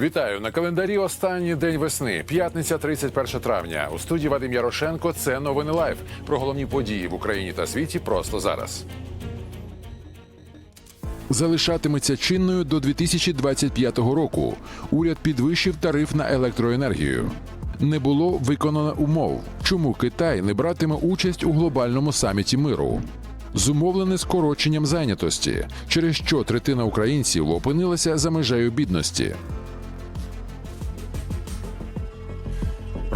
Вітаю на календарі. Останній день весни, п'ятниця, 31 травня. У студії Вадим Ярошенко. Це новини лайф про головні події в Україні та світі просто зараз. Залишатиметься чинною до 2025 року. Уряд підвищив тариф на електроенергію. Не було виконано умов. Чому Китай не братиме участь у глобальному саміті миру? Зумовлене скороченням зайнятості, через що третина українців опинилася за межею бідності.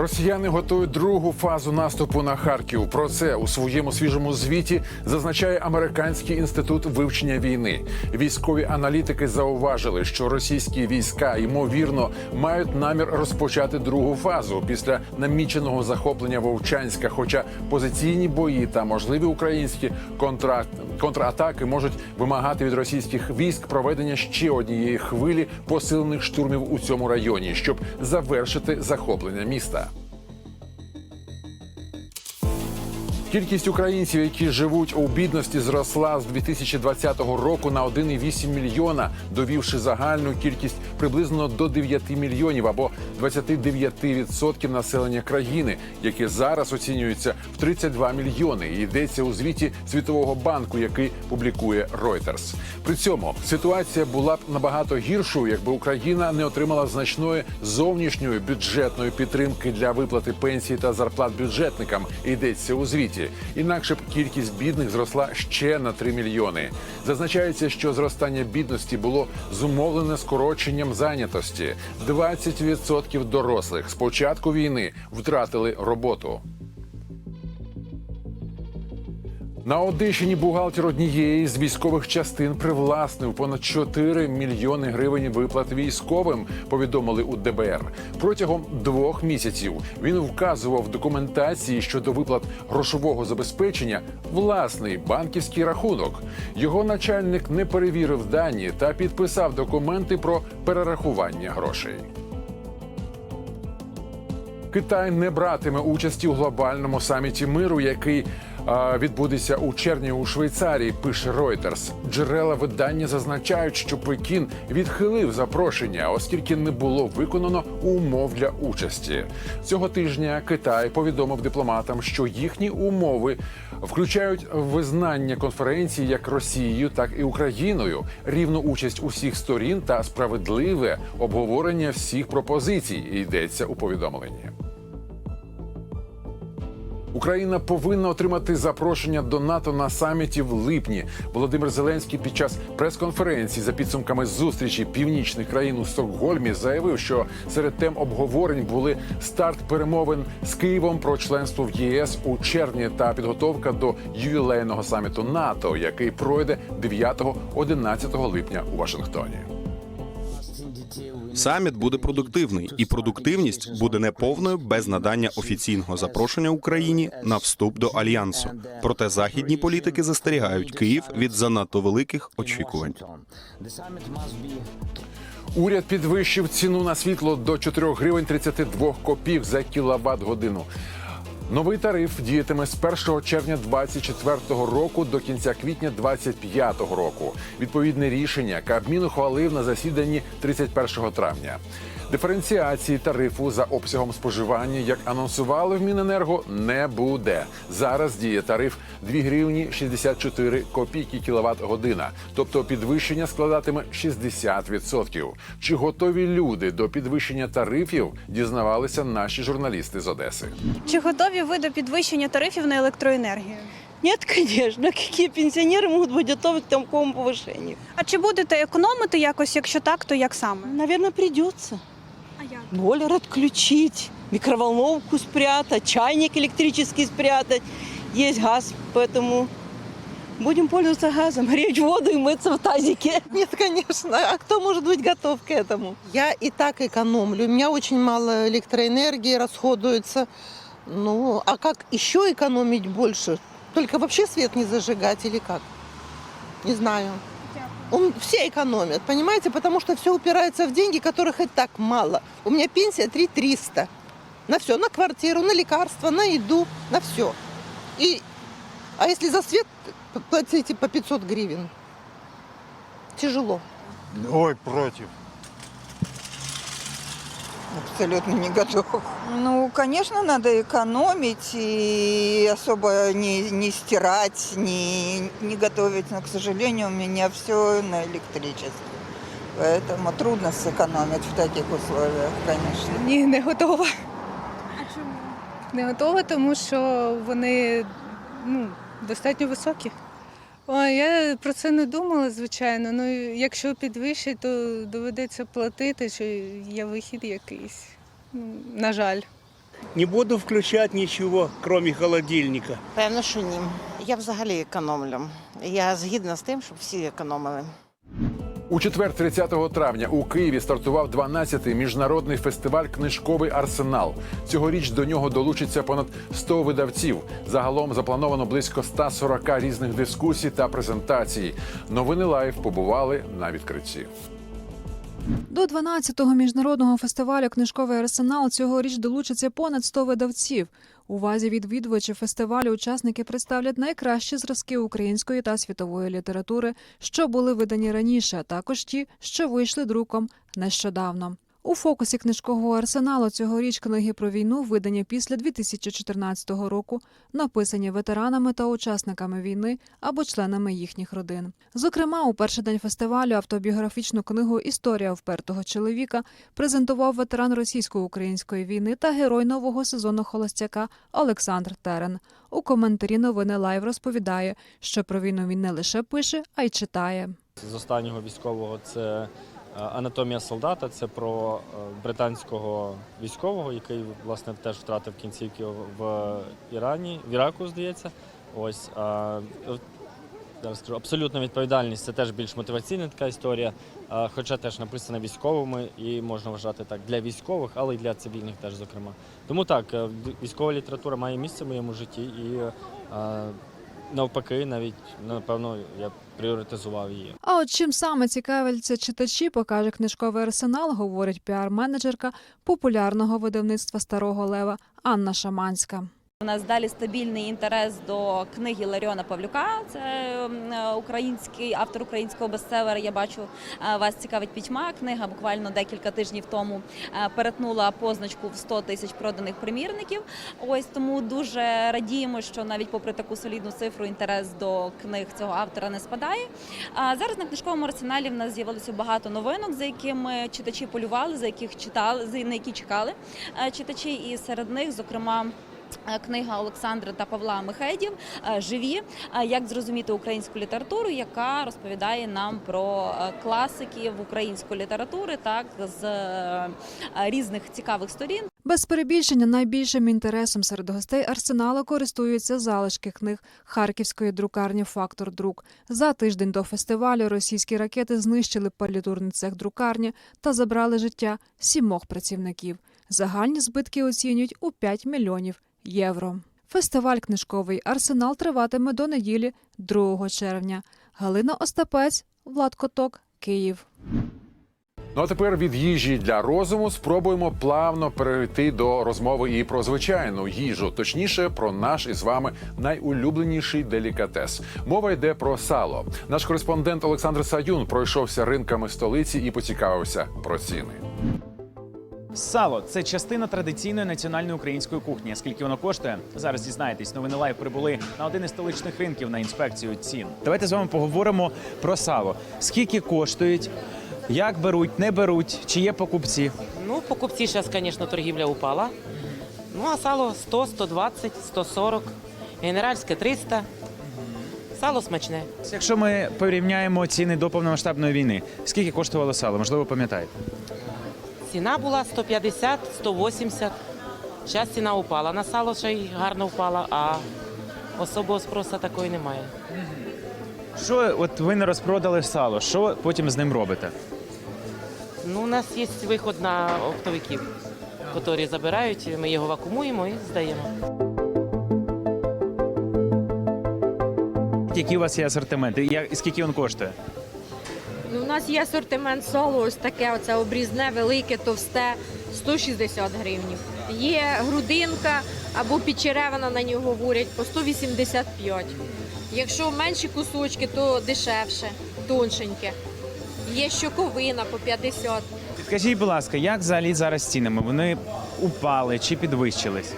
Росіяни готують другу фазу наступу на Харків. Про це у своєму свіжому звіті зазначає американський інститут вивчення війни. Військові аналітики зауважили, що російські війська ймовірно мають намір розпочати другу фазу після наміченого захоплення Вовчанська. Хоча позиційні бої та можливі українські контракт контратаки можуть вимагати від російських військ проведення ще однієї хвилі посилених штурмів у цьому районі, щоб завершити захоплення міста. Кількість українців, які живуть у бідності, зросла з 2020 року на 1,8 мільйона, довівши загальну кількість приблизно до 9 мільйонів або 29% населення країни, яке зараз оцінюється в 32 мільйони. І йдеться у звіті Світового банку, який публікує Reuters. При цьому ситуація була б набагато гіршою, якби Україна не отримала значної зовнішньої бюджетної підтримки для виплати пенсій та зарплат бюджетникам. Йдеться у звіті. Інакше б кількість бідних зросла ще на 3 мільйони. Зазначається, що зростання бідності було зумовлене скороченням зайнятості. 20% дорослих з початку війни втратили роботу. На Одещині бухгалтер однієї з військових частин привласнив понад 4 мільйони гривень виплат військовим. Повідомили у ДБР. Протягом двох місяців він вказував документації щодо виплат грошового забезпечення власний банківський рахунок. Його начальник не перевірив дані та підписав документи про перерахування грошей. Китай не братиме участі у глобальному саміті миру, який відбудеться у червні у Швейцарії. Пише Reuters. Джерела видання зазначають, що Пекін відхилив запрошення, оскільки не було виконано умов для участі. Цього тижня Китай повідомив дипломатам, що їхні умови включають визнання конференції як Росією, так і Україною, рівну участь усіх сторін та справедливе обговорення всіх пропозицій. Йдеться у повідомленні. Україна повинна отримати запрошення до НАТО на саміті в липні. Володимир Зеленський під час прес-конференції за підсумками зустрічі північних країн у Стокгольмі заявив, що серед тем обговорень були старт перемовин з Києвом про членство в ЄС у червні та підготовка до ювілейного саміту НАТО, який пройде 9-11 липня у Вашингтоні. Саміт буде продуктивний, і продуктивність буде неповною без надання офіційного запрошення Україні на вступ до альянсу. Проте західні політики застерігають Київ від занадто великих очікувань. Уряд підвищив ціну на світло до 4 гривень 32 копів за кіловат годину. Новий тариф діятиме з 1 червня 2024 року до кінця квітня 2025 року. Відповідне рішення Кабмін ухвалив на засіданні 31 травня. Диференціації тарифу за обсягом споживання, як анонсували в Міненерго, не буде. Зараз діє тариф 2 гривні 64 копійки кіловат година, тобто підвищення складатиме 60%. Чи готові люди до підвищення тарифів? Дізнавалися наші журналісти з Одеси. Чи готові ви до підвищення тарифів на електроенергію? Нет, конечно. Какие пенсионеры могут быть готовы к такому повышению? А чи будете економити якось? Якщо так, то як саме? Наверное, придется. А як? Бойлер отключить, микроволновку спрятать, чайник электрический спрятать. Есть газ, поэтому будем пользоваться газом, греть воду и мыться в тазике. Нет, конечно. А кто может быть готов к этому? Я и так экономлю. У меня очень мало электроэнергии расходуется. Ну, а как еще экономить больше? Только вообще свет не зажигать или как? Не знаю. Он, все экономят, понимаете? Потому что все упирается в деньги, которых и так мало. У меня пенсия 3 300. На все, на квартиру, на лекарства, на еду, на все. И, а если за свет платите по 500 гривен? Тяжело. Ой, против. абсолютно не готов. Ну, конечно, надо экономить и особо не, не стирать, не, не готовить. Но, к сожалению, у меня все на электричестве. Поэтому трудно сэкономить в таких условиях, конечно. Ні, не готова. А чому? Не готова, тому що вони ну, достатньо високі. Ой, я про це не думала, звичайно. Ну, якщо підвищать, то доведеться платити, що є вихід якийсь. Ну, На жаль. Не буду включати нічого, крім холодильника. Певно, що ні. Я взагалі економлю. Я згідна з тим, щоб всі економили. У четвер, 30 травня, у Києві стартував 12-й міжнародний фестиваль Книжковий арсенал. Цьогоріч до нього долучиться понад 100 видавців. Загалом заплановано близько 140 різних дискусій та презентацій. Новини лайв побували на відкритті. До 12-го міжнародного фестивалю Книжковий арсенал цьогоріч долучиться понад 100 видавців. Увазі відвідувачів фестивалю учасники представлять найкращі зразки української та світової літератури, що були видані раніше, а також ті, що вийшли друком нещодавно. У фокусі книжкового арсеналу цьогоріч книги про війну, видані після 2014 року, написані ветеранами та учасниками війни або членами їхніх родин. Зокрема, у перший день фестивалю автобіографічну книгу Історія впертого чоловіка презентував ветеран російсько-української війни та герой нового сезону холостяка Олександр Терен. У коментарі новини Лайв розповідає, що про війну він не лише пише, а й читає. з останнього військового це анатомія солдата. Це про е, британського військового, який власне теж втратив кінцівки в Ірані, в Іраку, здається. Ось е, зараз скажу, абсолютна відповідальність це теж більш мотиваційна така історія, хоча теж написана військовими і можна вважати так для військових, але й для цивільних теж, зокрема. Тому так, е, військова література має місце в моєму житті і е, навпаки, навіть напевно я пріоритизував її. А от чим саме цікавляться читачі, покаже книжковий арсенал, говорить піар-менеджерка популярного видавництва Старого Лева Анна Шаманська. У нас далі стабільний інтерес до книги Ларіона Павлюка. Це е, український автор українського бестселера. Я бачу, е, вас цікавить пітьма. Книга буквально декілька тижнів тому е, перетнула позначку в 100 тисяч проданих примірників. Ось тому дуже радіємо, що навіть попри таку солідну цифру інтерес до книг цього автора не спадає. А зараз на книжковому арсеналі в нас з'явилося багато новинок, за якими читачі полювали, за яких читали, за які чекали е, читачі, і серед них, зокрема. Е, Книга Олександра та Павла Мехедів е, живі. Е, Як зрозуміти українську літературу, яка розповідає нам про класиків української літератури, так з різних цікавих сторін. Без перебільшення найбільшим інтересом серед гостей арсеналу користуються залишки книг харківської друкарні Фактор Друк. За тиждень до фестивалю російські ракети знищили палітурний цех друкарні та забрали життя сімох працівників. Загальні збитки оцінюють у 5 мільйонів євро. Фестиваль книжковий арсенал триватиме до неділі 2 червня. Галина Остапець, Влад Коток, Київ. Ну а тепер від їжі для розуму спробуємо плавно перейти до розмови і про звичайну їжу, точніше про наш із вами найулюбленіший делікатес. Мова йде про сало. Наш кореспондент Олександр Саюн пройшовся ринками столиці і поцікавився про ціни. Сало це частина традиційної національної української кухні. Скільки воно коштує? Зараз дізнаєтесь. Новини лайв прибули на один із столичних ринків на інспекцію цін. Давайте з вами поговоримо про сало. Скільки коштують, як беруть, не беруть, чи є покупці? Ну, покупці зараз, звісно, торгівля упала. Ну, а сало 100, 120, 140, генеральське 300. Сало смачне. Якщо ми порівняємо ціни до повномасштабної війни, скільки коштувало сало? Можливо, пам'ятаєте? Ціна була 150, 180. Зараз ціна упала. На сало ще й гарно впала, а особого спросу такої немає. Що от ви не розпродали сало? Що потім з ним робите? Ну, у нас є виход на оптовиків, які забирають, ми його вакуумуємо і здаємо. Які у вас є асортименти? І скільки він коштує? Ну, у нас є асортимент соло, ось таке оце обрізне, велике, товсте, 160 гривень. Є грудинка або підчеревина на нього говорять по 185. Якщо менші кусочки, то дешевше, тоншеньке. Є щоковина по 50. Скажіть, будь ласка, як взагалі зараз цінами? Вони упали чи підвищились?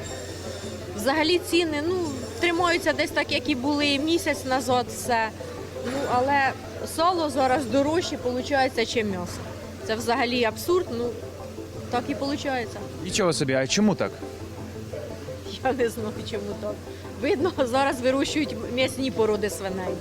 Взагалі ціни ну, тримаються десь так, як і були місяць назад все. Ну, але сало зараз дорожче виходить, чим м'ясо. Це взагалі абсурд, ну так і виходить. Нічого собі, а чому так? Я не знаю, чому так. Видно, зараз вирощують м'ясні породи свиней.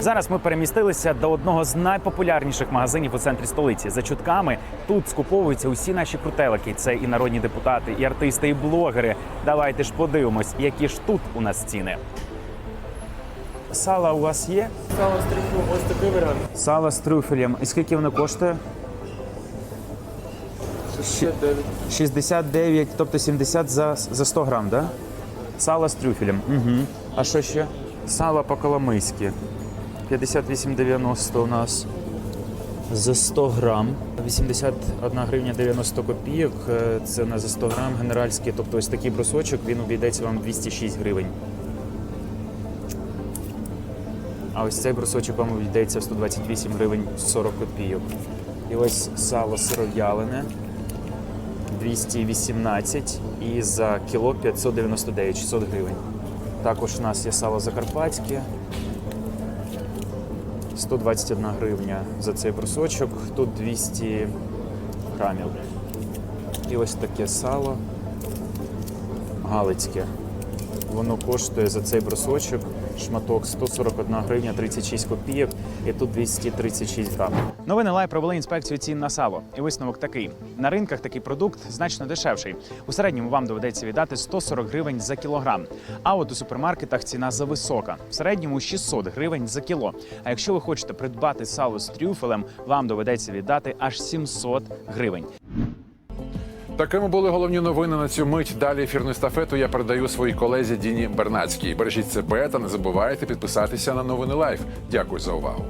Зараз ми перемістилися до одного з найпопулярніших магазинів у центрі столиці. За чутками тут скуповуються усі наші крутелики. Це і народні депутати, і артисти, і блогери. Давайте ж подивимось, які ж тут у нас ціни. Сало у вас є? Сало з трюфелем, ось такий варіант. Сало з трюфелем. І скільки воно коштує? 69. 69, тобто 70 за, за 100 грам, да? Сало з трюфелем. Угу. А що ще? Сало по-коломийськи. 58,90 у нас за 100 грам. 81 гривня 90 копійок. Е, Це на за 100 грам генеральський. Тобто ось такий брусочок, він обійдеться вам 206 гривень. А ось цей брусочок вам обійдеться в 128 гривень 40 копійок. І ось сало сиров'ялене 218 і за кіло 599 600 гривень. Також у нас є сало закарпатське 121 гривня за цей брусочок, тут 200 грамів. І ось таке сало галицьке. Воно коштує за цей брусочок шматок 141 гривня 36 копійок, і тут 236 грамів. Новини Лайв провели інспекцію цін на сало. І висновок такий: на ринках такий продукт значно дешевший. У середньому вам доведеться віддати 140 гривень за кілограм. А от у супермаркетах ціна зависока. В середньому 600 гривень за кіло. А якщо ви хочете придбати сало з трюфелем, вам доведеться віддати аж 700 гривень. Такими були головні новини на цю мить. Далі ефірну естафету я передаю своїй колезі Діні Бернацькій. Бережіть себе та не забувайте підписатися на новини Лайф. Дякую за увагу.